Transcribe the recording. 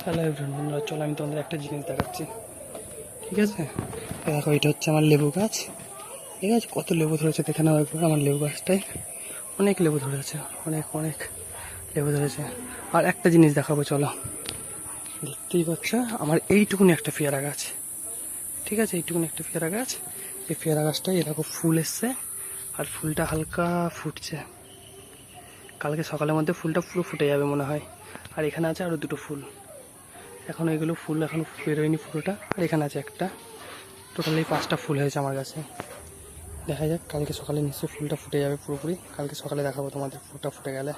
Hello বন্ধুরা চলো আমি তোমাদের একটা জিনিস দেখাচ্ছি। ঠিক আছে? দেখো এটা হচ্ছে আমার লেবু গাছ। ঠিক আছে? কত লেবু ধরেছে দেখে নাও একবার আমার লেবু গাছটায়। অনেক লেবু ধরেছে অনেক অনেক লেবু ধরেছে। আর একটা জিনিস দেখাবো চলো। দেখতেই পাচ্ছ আমার এইটুকুনি একটা পেয়ারা গাছ। ঠিক আছে? এইটুকুনি একটা পেয়ারা গাছ। এই পেয়ারা গাছটায় এরকম ফুল এসছে আর ফুলটা হালকা ফুটছে। কালকে সকালের মধ্যে ফুলটা পুরো ফুটে যাবে মনে হয়। আর এখানে আছে আরও দুটো ফুল। এখন এগুলো ফুল এখন বেরোয়নি ফুলটা আর এখানে আছে একটা। টোটালি পাঁচটা ফুল হয়েছে আমার কাছে। দেখা যাক, কালকে সকালে নিশ্চয়ই ফুলটা ফুটে যাবে পুরোপুরি। কালকে সকালে দেখাবো তোমাদের ফুলটা ফুটে গেলে।